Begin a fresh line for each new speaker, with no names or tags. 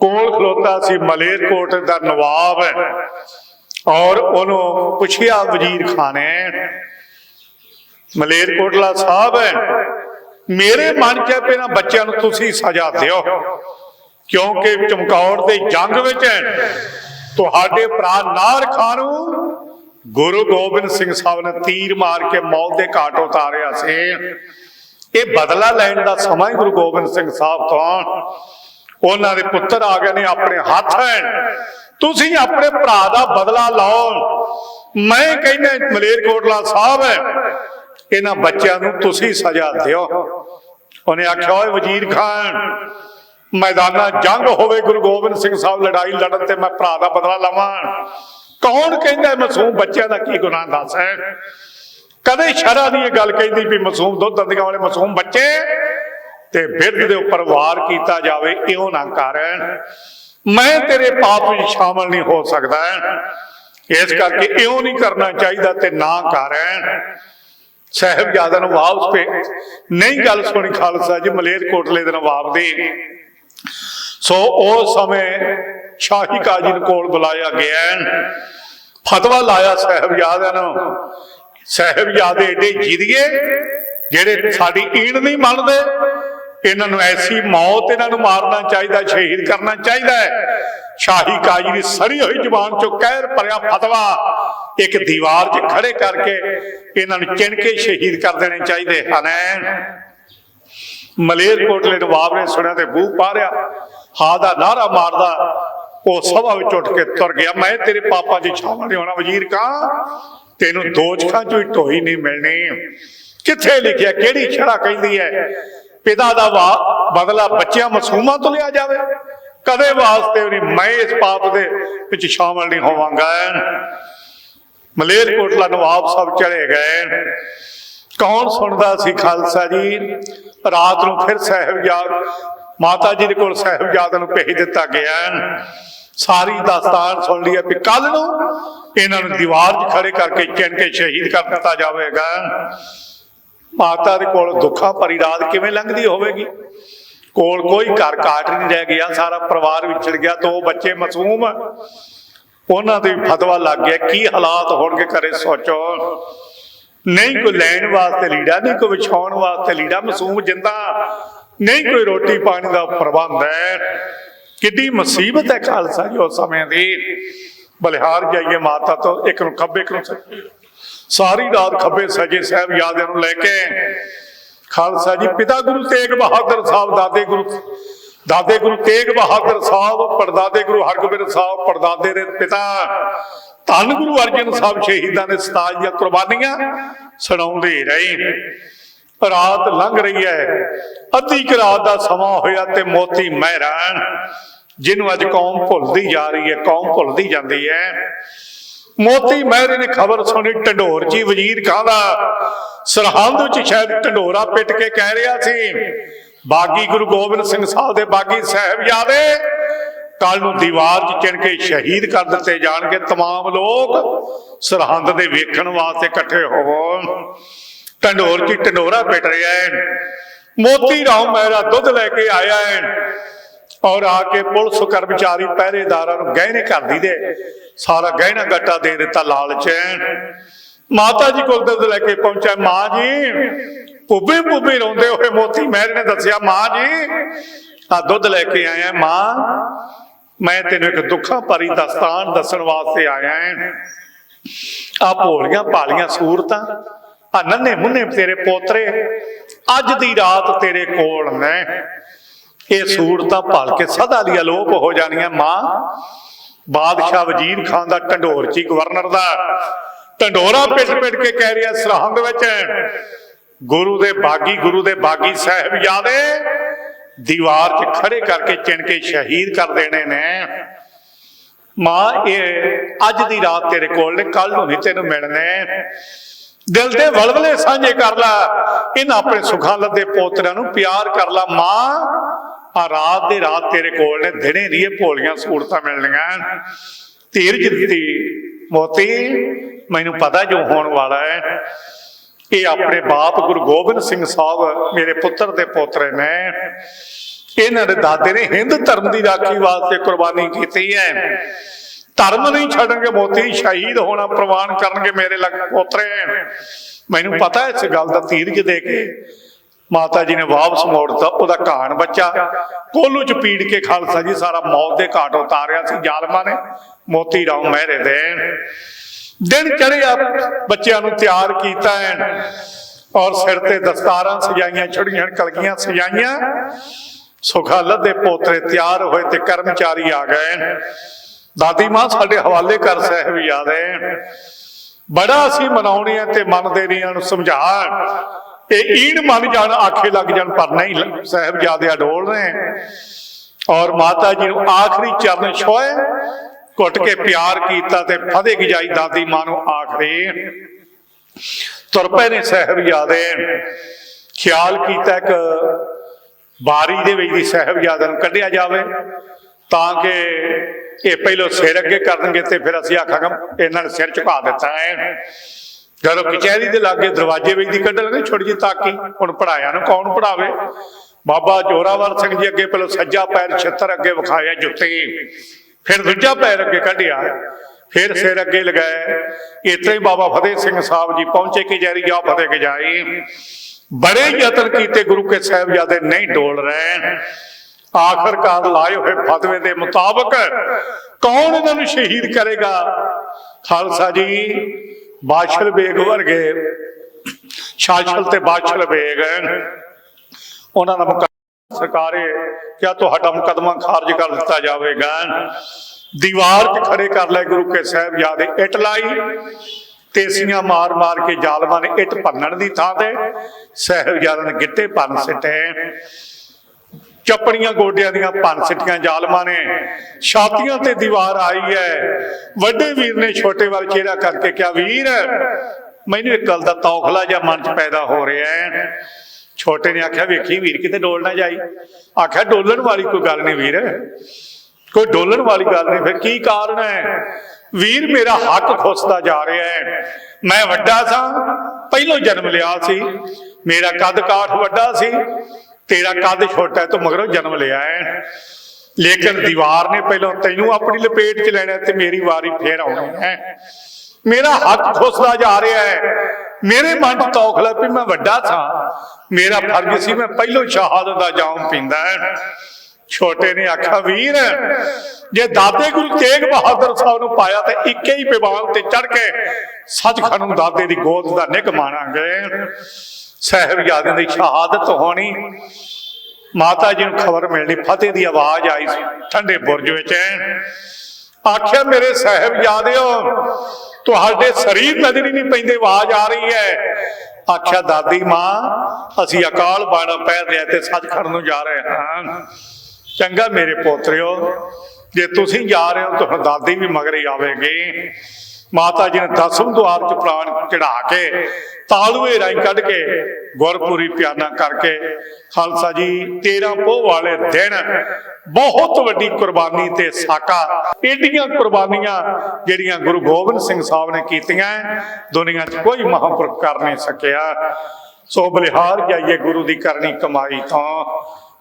ਕੋਲ ਖਲੋਤਾ ਸੀ? ਮਲੇਰਕੋਟ ਦਾ ਨਵਾਬ ਔਰ ਉਹਨੂੰ ਪੁੱਛਿਆ, ਵਜ਼ੀਰ ਖਾਨ ਨੇ ਮਲੇਰਕੋਟਲਾ ਸਾਹਿਬ ਮੇਰੇ ਮਨ ਚ ਹੈ ਬੱਚਿਆਂ ਨੂੰ ਤੁਸੀਂ ਸਜ਼ਾ ਦਿਓ। ਕਿਉਂਕਿ ਚਮਕੌਰ ਦੇ ਜੰਗ ਵਿੱਚ ਤੁਹਾਡੇ ਭਰਾ ਨਾਰ ਖਾਨ ਨੂੰ ਗੁਰੂ ਗੋਬਿੰਦ ਸਿੰਘ ਸਾਹਿਬ ਨੇ ਤੀਰ ਮਾਰ ਕੇ ਮੌਤ ਦੇ ਘਾਟ ਉਤਾਰਿਆ ਸੀ। ਇਹ ਬਦਲਾ ਲੈਣ ਦਾ ਸਮਾਂ ਗੁਰੂ ਗੋਬਿੰਦ ਸਿੰਘ ਸਾਹਿਬ ਤੋਂ ਉਹਨਾਂ ਦੇ ਪੁੱਤਰ ਆ ਗਏ ਨੇ ਆਪਣੇ ਹੱਥ ਹੈ ਤੁਸੀਂ ਆਪਣੇ ਭਰਾ ਦਾ ਬਦਲਾ ਲਓ। ਮੈਂ ਕਹਿੰਦਾ ਮਲੇਰਕੋਟਲਾ ਸਾਹਿਬ, ਇਹਨਾਂ ਬੱਚਿਆਂ ਨੂੰ ਤੁਸੀਂ ਸਜ਼ਾ ਦਿਓ। ਉਹਨੇ ਆਖਿਆ, ਓਏ ਵਜ਼ੀਰ ਖਾਨ, ਮੈਦਾਨਾ ਜੰਗ ਹੋਵੇ, ਗੁਰੂ ਗੋਬਿੰਦ ਸਿੰਘ ਸਾਹਿਬ ਲੜਾਈ ਲੜਨ ਤੇ ਮੈਂ ਭਰਾ ਦਾ ਬਦਲਾ ਲਵਾਂ। ਕੌਣ ਕਹਿੰਦਾ ਮਾਸੂਮ ਬੱਚਿਆਂ ਦਾ ਕੀ ਗੁਨਾਹ ਦੱਸ ਹੈ? ਕਦੇ ਸ਼ਰਾ ਦੀ ਇਹ ਗੱਲ ਕਹਿੰਦੀ ਵੀ ਮਾਸੂਮ ਦੁੱਧ ਦੰਦੀਆਂ ਵਾਲੇ ਮਾਸੂਮ ਬੱਚੇ ਤੇ ਬਿਰਧ ਦੇ ਉੱਪਰ ਵਾਰ ਕੀਤਾ ਜਾਵੇ, ਇਉਂ ਨਾ ਕਰ। ਮੈਂ ਤੇਰੇ ਪਾਪ ਵਿੱਚ ਸ਼ਾਮਲ ਨਹੀਂ ਹੋ ਸਕਦਾ। ਇਸ ਕਰਕੇ ਇਉਂ ਨਹੀਂ ਕਰਨਾ ਚਾਹੀਦਾ ਤੇ ਨਾ ਕਰ। ਸਾਹਿਬਜ਼ਾਦਾ ਨੂੰ ਵਾਪਸ ਪੇ ਨਹੀਂ ਗੱਲ ਸੁਣੀ ਖਾਲਸਾ ਜੀ, ਮਲੇਰਕੋਟਲੇ ਦੇ ਨਵਾਬ ਦੀ। ਸੋ ਉਸ ਸਮੇਂ ਸ਼ਾਹੀ ਕਾਜੀ ਨੂੰ ਕੋਲ ਬੁਲਾਇਆ ਗਿਆ। ਫਤਵਾ ਲਾਇਆ ਸਾਹਿਬਜ਼ਾਦਿਆਂ ਨੂੰ। ਸਾਹਿਬਜ਼ਾਦੇ ਏਡੇ ਜਿਦੀਏ ਜਿਹੜੇ ਸਾਡੀ ਈਣ ਨਹੀਂ ਮੰਨਦੇ ਇਹਨਾਂ ਨੂੰ ਐਸੀ ਮੌਤ ਇਹਨਾਂ ਨੂੰ ਮਾਰਨਾ ਚਾਹੀਦਾ, ਸ਼ਹੀਦ ਕਰਨਾ ਚਾਹੀਦਾ ਹੈ। ਸ਼ਾਹੀ ਕਾਜੀ ਦੀ ਸੜੀ ਹੋਈ ਜ਼ੁਬਾਨ ਚੋਂ ਕਹਿਰ ਭਰਿਆ ਫਤਵਾ। ਇੱਕ ਦੀਵਾਰ 'ਚ ਖੜੇ ਕਰਕੇ ਇਹਨਾਂ ਨੂੰ ਚਿਣ ਕੇ ਸ਼ਹੀਦ ਕਰ ਦੇਣੇ ਚਾਹੀਦੇ ਹਨ। ਮਲੇਰਕੋਟਲੇ ਨਵਾਬ ਨੇ ਸੁਣਿਆ ਤੇ ਬੂਹ ਪਾਰਿਆ। ਹਾਂ ਦਾ ਨਾਰਾ ਮਾਰਦਾ, ਉਹ ਸਭਾ ਵਿੱਚ ਉੱਠ ਕੇ ਤੁਰ ਗਿਆ। ਮੈਂ ਤੇਰੇ ਪਾਪਾ ਦੀ ਛਾਵਾਂ ਨਹੀਂ ਹੋਣਾ ਵਜ਼ੀਰ ਕਾਂ, ਤੈਨੂੰ ਦੋਜਖਾਂ ਚੋਂ ਹੀ ਢੋਈ ਨਹੀਂ ਮਿਲਣੀ। ਕਿੱਥੇ ਲਿਖਿਆ, ਕਿਹੜੀ ਛੜਾ ਕਹਿੰਦੀ ਹੈ? ਪਿਤਾ ਦਾ ਵਾ ਬਦਲਾ ਬੱਚਿਆਂ ਮਾਸੂਮਾਂ ਤੋਂ ਲਿਆ ਜਾਵੇ। ਕਦੇ ਵਾਸਤੇ ਵੀ ਮੈਂ ਇਸ ਪਾਪ ਦੇ ਵਿੱਚ ਸ਼ਾਮਲ ਨਹੀਂ ਹੋਵਾਂਗਾ। ਮਲੇਰਕੋਟਲਾ ਨਵਾਬ ਸਾਹਿਬ ਚਲੇ ਗਏ। ਕੌਣ ਸੁਣਦਾ ਸੀ ਖਾਲਸਾ ਜੀ? ਰਾਤ ਨੂੰ ਫਿਰ ਸਾਹਿਬਜ਼ਾਦ, ਮਾਤਾ ਜੀ ਦੇ ਕੋਲ ਸਾਹਿਬਜ਼ਾਦ ਨੂੰ ਭੇਜ ਦਿੱਤਾ ਗਿਆ। ਸਾਰੀ ਦਾਸਤਾਨ ਸੁਣ ਲਈ ਵੀ ਕੱਲ ਨੂੰ ਇਹਨਾਂ ਨੂੰ ਦੀਵਾਰ 'ਚ ਖੜੇ ਕਰਕੇ ਚਿਣ ਕੇ ਸ਼ਹੀਦ ਕਰ ਦਿੱਤਾ ਜਾਵੇਗਾ। ਮਾਤਾ ਦੇ ਕੋਲ ਦੁੱਖਾਂ ਭਰੀ ਰਾਤ ਕਿਵੇਂ ਲੰਘਦੀ ਹੋਵੇਗੀ? ਕੋਲ ਕੋਈ ਘਰ ਕਾਟ ਨਹੀਂ ਰਹਿ ਗਿਆ, ਸਾਰਾ ਪਰਿਵਾਰ ਵਿਛੜ ਗਿਆ, ਦੋ ਬੱਚੇ ਮਾਸੂਮ ਉਹਨਾਂ ਦੇ ਫਤਵਾ ਲੱਗ ਗਿਆ, ਕੀ ਹਾਲਾਤ ਹੋਣਗੇ ਕਰੇ ਸੋਚੋ। ਨਹੀਂ ਕੋਈ ਲੈਣ ਵਾਸਤੇ ਲੀੜਾ, ਨਹੀਂ ਕੋਈ ਵਿਛਾਉਣ ਵਾਸਤੇ ਲੀੜਾ, ਮਾਸੂਮ ਜਿੰਦਾ। ਨਹੀਂ ਕੋਈ ਰੋਟੀ ਪਾਣੀ ਦਾ ਪ੍ਰਬੰਧ ਹੈ। ਕਿੱਡੀ ਮੁਸੀਬਤ ਹੈ ਖਾਲਸਾ ਜੀ ਉਸ ਸਮੇਂ ਦੀ। ਬਲਿਹਾਰ ਜਾਈਏ ਮਾਤਾ ਤੋਂ, ਇੱਕ ਨੂੰ ਖੱਬੇ ਇੱਕ ਨੂੰ ਸੱਜੇ। ਸਾਰੀ ਰਾਤ ਖੱਬੇ ਸਜੇ ਸਾਹਿਬ ਯਾਦਿਆਂ ਨੂੰ ਲੈ ਕੇ। ਖਾਲਸਾ ਜੀ, ਪਿਤਾ ਗੁਰੂ ਤੇਗ ਬਹਾਦਰ ਸਾਹਿਬ, ਦਾਦੇ ਗੁਰੂ ਦਾਦੇ ਗੁਰੂ ਤੇਗ ਬਹਾਦਰ ਸਾਹਿਬ, ਪੜਦਾਦੇ ਗੁਰੂ ਹਰਗੋਬਿੰਦ ਸਾਹਿਬ, ਪੜਦਾਦੇ ਦੇ ਪਿਤਾ ਧੰਨ ਗੁਰੂ ਅਰਜਨ ਸਾਹਿਬ ਸ਼ਹੀਦਾਂ ਦੇ ਸਤਾਜ ਦੀਆਂ ਕੁਰਬਾਨੀਆਂ ਸੁਣਾਉਂਦੇ ਰਹੇ। ਰਾਤ ਲੰਘ ਰਹੀ ਹੈ, ਅੱਧੀ ਕੁ ਰਾਤ ਦਾ ਸਮਾਂ ਹੋਇਆ ਤੇ ਮੋਤੀ ਮਹਿਰਾਨ ਜਿਹਨੂੰ ਅੱਜ ਕੌਮ ਭੁੱਲਦੀ ਜਾ ਰਹੀ ਹੈ, ਕੌਮ ਭੁੱਲਦੀ ਜਾਂਦੀ ਹੈ। ਮੋਤੀ ਮਹਿਰੇ ਨੇ ਖਬਰ ਸੁਣੀ ਢੰਡੋਰ ਜੀ ਵਜ਼ੀਰ ਖਾਂ ਦਾ ਸਰਹੰਦ ਵਿੱਚ ਸ਼ਾਇਦ ਢੰਡੋਰਾ ਪਿੱਟ ਕੇ ਕਹਿ ਰਿਹਾ ਸੀ ਬਾਗੀ ਗੁਰੂ ਗੋਬਿੰਦ ਸਿੰਘ ਸਾਹਿਬ ਦੇ ਬਾਗੀ ਸਾਹਿਬਜ਼ਾਦੇ ਕੱਲ ਨੂੰ ਦੀਵਾਰ 'ਚ ਚਿਣ ਕੇ ਸ਼ਹੀਦ ਕਰ ਦਿੱਤੇ ਜਾਣਗੇ तमाम ਲੋਕ ਸਰਹੰਦ ਦੇ ਵੇਖਣ ਵਾਸਤੇ ਇਕੱਠੇ ਹੋਵੋ ਢੰਡੋਰ 'ਚ ਢੰਡੋਰਾ ਪਿੱਟ ਰਿਹਾ ਹੈ ਮੋਤੀ ਰਾਮ ਮਹਿਰਾ ਦੁੱਧ ਲੈ ਕੇ ਆਇਆ ਹੈ ਔਰ ਆ ਕੇ ਪੁਲਿਸ ਕਰਮਚਾਰੀ ਪਹਿਰੇਦਾਰਾਂ ਨੂੰ ਗਹਿਣੇ ਕਰਦੀ ਦੇ ਸਾਰਾ ਗਹਿਣਾ ਗੱਟਾ ਦੇ ਦਿੱਤਾ ਲਾਲਚ ਮਾਤਾ ਜੀ ਕੋਲ ਦੁੱਧ ਲੈ ਕੇ ਪਹੁੰਚਿਆ, ਮਾਂ ਜੀ ਪੁੱਬੇ ਪੁੱਬੇ ਰੋਂਦੇ ਹੋਏ ਮੋਤੀ ਮਹਿਰ ਨੇ ਦੱਸਿਆ, ਮਾਂ ਜੀ ਆ ਦੁੱਧ ਲੈ ਕੇ ਆਇਆ ਮਾਂ, ਮੈਂ ਤੈਨੂੰ ਇੱਕ ਦੁੱਖਾਂ ਭਰੀ ਦਸਤਾਨ ਦੱਸਣ ਵਾਸਤੇ ਆਇਆ ਹਾਂ ਆ ਭੋਲੀਆਂ ਭਾਲੀਆਂ ਸੂਰਤਾਂ ਆ ਨੰਨੇ ਮੁੰਨੇ ਤੇਰੇ ਪੋਤਰੇ, ਅੱਜ ਦੀ ਰਾਤ ਤੇਰੇ ਕੋਲ ਨੇ। ਇਹ ਸੂਰਤਾਂ ਭਲ ਕੇ ਸਦਾ ਲਈ ਅਲੋਪ ਹੋ ਜਾਣੀਆਂ। ਮਾਂ ਬਾਦਸ਼ਾਹ ਵਜ਼ੀਰ ਖਾਨ ਦਾ ਢੰਡੋਰ ਜੀ ਗਵਰਨਰ ਦਾ। ਢੰਡੋਰਾ ਪਿੱਟ ਪਿੱਟ ਕੇ ਕਹਿ ਰਿਹਾ ਸਰਹੰਦ ਵਿੱਚ। ਗੁਰੂ ਦੇ ਬਾਗੀ ਗੁਰੂ ਦੇ ਬਾਗੀ ਸਾਹਿਬਜ਼ਾਦੇ ਦੀਵਾਰ 'ਚ ਖੜੇ ਕਰਕੇ ਚਿਣ ਕੇ ਸ਼ਹੀਦ ਕਰ ਦੇਣੇ ਨੇ। ਮਾਂ ਇਹ ਅੱਜ ਦੀ ਰਾਤ ਤੇਰੇ ਕੋਲ ਨੇ ਕੱਲ ਨੂੰ ਨਹੀਂ ਤੈਨੂੰ ਮਿਲਣੇ। ਦਿਲ ਦੇ ਵਲਵਲੇ ਸਾਂਝੇ ਕਰ ਲੈ। ਇਹਨਾਂ ਆਪਣੇ ਸੁਖਾਂ ਲੱਦੇ ਪੋਤਰਿਆਂ ਨੂੰ ਪਿਆਰ ਕਰ ਲੈ। ਮਾਂ ਆ ਰਾਤ ਦੇ ਰਾਤ ਤੇਰੇ ਕੋਲ ਨੇ, ਦਿਨੇ ਦੀ ਇਹ ਭੋਲੀਆਂ ਸਹੂਲਤਾਂ ਮਿਲਣੀਆਂ। ਧੀਰਜ ਦਿੱਤੀ ਮੋਤੀ, ਮੈਨੂੰ ਪਤਾ ਜੋ ਹੋਣ ਵਾਲਾ ਹੈ। ਇਹ ਆਪਣੇ ਬਾਪ ਗੁਰੂ ਗੋਬਿੰਦ ਸਿੰਘ ਸਾਹਿਬ, ਮੇਰੇ ਪੁੱਤਰ ਦੇ ਪੋਤਰੇ ਨੇ। ਇਹਨਾਂ ਦੇ ਦਾਦੇ ਨੇ ਹਿੰਦ ਧਰਮ ਦੀ ਰਾਖੀ ਵਾਸਤੇ ਕੁਰਬਾਨੀ ਕੀਤੀ ਹੈ। ਧਰਮ ਨਹੀਂ ਛੱਡਣਗੇ, ਮੋਤੀ ਸ਼ਹੀਦ ਹੋਣਾ ਪ੍ਰਵਾਨ ਕਰਨਗੇ ਮੇਰੇ ਲਗ ਪੋਤਰੇ। ਮੈਨੂੰ ਪਤਾ ਇਸ ਗੱਲ ਦਾ ਧੀਰਜ ਦੇ ਕੇ ਮਾਤਾ ਜੀ ਨੇ ਵਾਪਸ ਮੋੜਤਾ ਉਹਦਾ ਕਹਾਣ ਬੱਚਾ। ਕੋਲੂ ਚ ਪੀੜ ਕੇ ਖਾਲਸਾ ਜੀ ਸਾਰਾ ਮੌਤ ਦੇ ਘਾਟ ਉਤਾਰਿਆ ਸੀ, ਜ਼ਾਲਮਾਂ ਨੇ ਮੋਤੀ ਰਾਮ ਮਹਿਰੇ ਦੇਣ। ਦਿਨ ਚੜਿਆ ਬੱਚਿਆਂ ਨੂੰ ਤਿਆਰ ਕੀਤਾ ਹੈ ਔਰ ਸਿਰ ਤੇ ਦਸਤਾਰਾਂ ਸਜਾਈਆਂ, ਛੜੀਆਂ ਕਲਗੀਆਂ ਸਜਾਈਆਂ। ਸੁਖਾਲਤ ਦੇ ਪੋਤਰੇ ਤਿਆਰ ਹੋਏ ਤੇ ਕਰਮਚਾਰੀ ਆ ਗਏ ਦਾਦੀ ਮਾਂ ਸਾਡੇ ਹਵਾਲੇ ਕਰ ਸਾਹਿਬ ਯਾਦ ਹੈ ਬੜਾ ਅਸੀਂ ਮਨਾਉਣੇ ਆ ਤੇ ਮੰਨਦੇ ਨਹੀਂ ਨੂੰ ਸਮਝਾ। ਇਹ ਈਣ ਮੰਨ ਜਾਣ, ਆਖੇ ਲੱਗ ਜਾਣ, ਪਰ ਨਹੀਂ ਸਾਹਿਬ ਜਿਆਦੇ ਅਡੋਲ ਨੇ। ਔਰ ਮਾਤਾ ਜੀ ਨੂੰ ਆਖਰੀ ਚਰਨ ਛੋਏ, ਘੁੱਟ ਕੇ ਪਿਆਰ ਕੀਤਾ ਤੇ ਫਦੇ ਗਜਾਈ ਦਾਦੀ ਮਾਂ ਨੂੰ ਆਖਰੀ ਤੁਰ ਪਏ ਨੇ ਸਾਹਿਬਜ਼ਾਦੇ ਖਿਆਲ ਕੀਤਾ ਇੱਕ ਬਾਰੀ ਦੇ ਵਿੱਚ ਦੀ ਸਾਹਿਬਜ਼ਾਦਿਆਂ ਨੂੰ ਕੱਢਿਆ ਜਾਵੇ, ਤਾਂ ਕਿ ਇਹ ਪਹਿਲੋਂ ਸਿਰ ਅੱਗੇ ਕਰਨਗੇ ਤੇ ਫਿਰ ਅਸੀਂ ਆਖਾਂਗੇ, ਇਹਨਾਂ ਨੇ ਸਿਰ ਝੁਕਾ ਦਿੱਤਾ ਹੈ। ਜਦੋਂ ਕਚਹਿਰੀ ਦੇ ਲਾਗੇ ਦਰਵਾਜ਼ੇ ਵਿੱਚ ਦੀ ਕੱਢਣਗੇ ਛੋਟੀ ਜਿਹੀ ਤਾਕੀ, ਹੁਣ ਪੜਾਇਆ ਨੂੰ, ਕੌਣ ਪੜਾਵੇ? ਬਾਬਾ ਜੋਰਾਵਰ ਸਿੰਘ ਜੀ ਅੱਗੇ ਪਹਿਲਾਂ ਸੱਜਾ ਪੈਰ ਛੱਤਰ ਅੱਗੇ ਵਿਖਾਇਆ ਜੁੱਤੀ, ਫਿਰ ਦੂਜਾ ਪੈਰ ਅੱਗੇ ਕੱਢਿਆ, ਫਿਰ ਸਿਰ ਅੱਗੇ ਲਗਾਇਆ। ਇਤਨੇ ਹੀ ਬਾਬਾ ਫਤਿਹ ਸਿੰਘ ਸਾਹਿਬ ਜੀ ਪਹੁੰਚੇ ਕਚਹਿਰੀ ਜਾ ਫਤਿਹ ਗਜਾਈ ਬੜੇ ਯਤਨ ਕੀਤੇ ਗੁਰੂ ਕੇ ਸਾਹਿਬਜ਼ਾਦੇ ਨਹੀਂ ਡੋਲ ਰਹੇ ਆਖਰਕਾਰ ਲਾਏ ਹੋਏ ਫਤਵੇ ਦੇ ਮੁਤਾਬਕ ਕੌਣ ਇਹਨਾਂ ਨੂੰ ਸ਼ਹੀਦ ਕਰੇਗਾ? ਖਾਲਸਾ ਜੀ ਬਾਦਸ਼ਲ ਬੇਗ ਵਰਗੇ ਸ਼ਾਸਲ ਤੇ ਬਾਦਸ਼ਾਹ ਬੇਗ ਉਹਨਾਂ ਦਾ ਮੁਕੱਦਮਾ ਸਰਕਾਰੇ ਕਿਆ ਤੁਹਾਡਾ ਮੁਕੱਦਮਾ ਖਾਰਜ ਕਰ ਦਿੱਤਾ ਜਾਵੇਗਾ ਦੀਵਾਰ 'ਚ ਖੜੇ ਕਰ ਲੈ ਗੁਰੂ ਕੇ ਸਾਹਿਬਜ਼ਾਦੇ, ਇੱਟ ਲਾਈ, ਤੇਸੀਆਂ ਮਾਰ ਮਾਰ ਕੇ ਜ਼ਾਲਮਾਂ ਨੇ ਇੱਟ ਭੰਨਣ ਦੀ ਥਾਂ ਤੇ, ਸਾਹਿਬਜ਼ਾਦਿਆਂ ਨੇ ਗਿੱਟੇ ਭੰਨ ਸਿੱਟੇ ਚੱਪੜੀਆਂ ਗੋਡਿਆਂ ਦੀਆਂ ਭੰਨ ਸਿੱਟੀਆਂ ਜ਼ਾਲਮਾਂ ਨੇ। ਛਾਤੀਆਂ ਤੇ ਦੀਵਾਰ ਆਈ ਹੈ। ਵੱਡੇ ਵੀਰ ਨੇ ਛੋਟੇ ਵੱਲ ਚਿਹਰਾ ਕਰਕੇ ਕਿਹਾ, ਵੀਰ, ਮੈਨੂੰ ਇੱਕ ਗੱਲ ਦਾ ਤੌਖਲਾ ਜਿਹਾ ਮਨ 'ਚ ਪੈਦਾ ਹੋ ਰਿਹਾ ਹੈ। ਛੋਟੇ ਨੇ ਆਖਿਆ, ਵੇਖੀ ਵੀਰ, ਕਿਤੇ ਡੋਲ ਨਾ ਜਾਈ। ਆਖਿਆ, ਡੋਲਣ ਵਾਲੀ ਕੋਈ ਗੱਲ ਨਹੀਂ ਵੀਰ। ਕੋਈ ਡੋਲਣ ਵਾਲੀ ਗੱਲ ਨਹੀਂ। ਫਿਰ ਕੀ ਕਾਰਨ ਹੈ? ਵੀਰ, ਮੇਰਾ ਹੱਕ ਖੁੱਸਦਾ ਜਾ ਰਿਹਾ ਹੈ। ਮੈਂ ਵੱਡਾ ਸਾਂ। ਪਹਿਲੋਂ ਜਨਮ ਲਿਆ ਸੀ। ਮੇਰਾ ਕੱਦ ਕਾਠ ਵੱਡਾ ਸੀ। ਤੇਰਾ ਕੱਦ ਛੋਟਾ ਹੈ, ਤੂੰ ਮਗਰੋਂ ਜਨਮ ਲਿਆ ਹੈ। ਲੇਕਿਨ ਦੀਵਾਰ ਨੇ ਪਹਿਲਾਂ ਤੈਨੂੰ ਆਪਣੀ ਲਪੇਟ 'ਚ ਲੈਣਾ ਤੇ ਮੇਰੀ ਵਾਰੀ ਫੇਰ ਆਉਣੀ ਹੈ। ਮੇਰਾ ਹੱਥ ਖੁੱਸਦਾ ਜਾ ਰਿਹਾ ਹੈ। ਮੇਰੇ ਮਨ 'ਚ ਤੌਖਲਾ ਵੀ ਮੈਂ ਵੱਡਾ ਸਾਂ। ਮੇਰਾ ਫਰਜ਼ ਸੀ ਮੈਂ ਪਹਿਲੋਂ ਸ਼ਹਾਦਤ ਦਾ ਜਾਮ ਪੀਂਦਾ ਹੈ। ਛੋਟੇ ਨੇ ਆਖਿਆ, ਵੀਰ, ਜੇ ਦਾਦੇ ਗੁਰੂ ਤੇਗ ਬਹਾਦਰ ਸਾਹਿਬ ਨੂੰ ਪਾਇਆ ਤੇ ਇੱਕੇ ਹੀ ਪਿਵਾਲ ਤੇ ਚੜ ਕੇ ਸੱਚਖੰਡ ਨੂੰ ਦਾਦੇ ਦੀ ਗੋਦ ਦਾ ਨਿਕ ਮਾਣਾਂਗੇ ਸਾਹਿਬਜ਼ਾਦਿਆਂ ਦੀ ਸ਼ਹਾਦਤ ਹੋਣੀ। ਮਾਤਾ ਜੀ ਨੂੰ ਖਬਰ ਮਿਲਣੀ, ਫਤਿਹ ਦੀ ਆਵਾਜ਼ ਆਈ ਸੀ, ਠੰਡੇ ਬੁਰਜ ਵਿੱਚ। ਆਖਿਆ, ਮੇਰੇ ਸਾਹਿਬਜ਼ਾਦਿਓ, ਤੁਹਾਡੇ ਸਰੀਰ ਨਜ਼ਰ ਹੀ ਨਹੀਂ ਪੈਂਦੇ, ਆਵਾਜ਼ ਆ ਰਹੀ ਹੈ। ਆਖਿਆ, ਦਾਦੀ ਮਾਂ, ਅਸੀਂ ਅਕਾਲ ਬਾਣਾ ਪਹਿਰ ਰਿਹਾ ਤੇ ਸੱਚਖੰਡ ਨੂੰ ਜਾ ਰਹੇ ਹਾਂ। ਚੰਗਾ ਮੇਰੇ ਪੋਤਰਿਓ, ਜੇ ਤੁਸੀਂ ਜਾ ਰਹੇ ਹੋ ਤਾਂ ਦਾਦੀ ਵੀ ਮਗਰੇ ਆਵੇਗੀ। ਮਾਤਾ ਜੀ ਨੇ ਦਸਮ ਦੁਆਰ ਚ ਪ੍ਰਾਣ ਚੜਾ ਕੇ ਤਾਲੂਏ ਰਾਈ ਕੱਢ ਕੇ ਗੁਰਪੁਰੀ ਪਿਆਨਾ ਕਰਕੇ ਖਾਲਸਾ ਜੀ 13 ਪੋਹ ਵਾਲੇ ਦਿਨ ਬਹੁਤ ਵੱਡੀ ਕੁਰਬਾਨੀ ਤੇ ਸਾਕਾ, ਏਡੀਆਂ ਕੁਰਬਾਨੀਆਂ ਜਿਹੜੀਆਂ ਗੁਰੂ ਗੋਬਿੰਦ ਸਿੰਘ ਸਾਹਿਬ ਨੇ ਕੀਤੀਆਂ, ਦੁਨੀਆ 'ਚ ਕੋਈ ਮਹਾਂਪੁਰਖ ਕਰ ਨਹੀਂ ਸਕਿਆ। ਸੋ ਬਲਿਹਾਰ ਜਾਈਏ ਗੁਰੂ ਦੀ ਕਰਨੀ ਕਮਾਈ ਤੋਂ।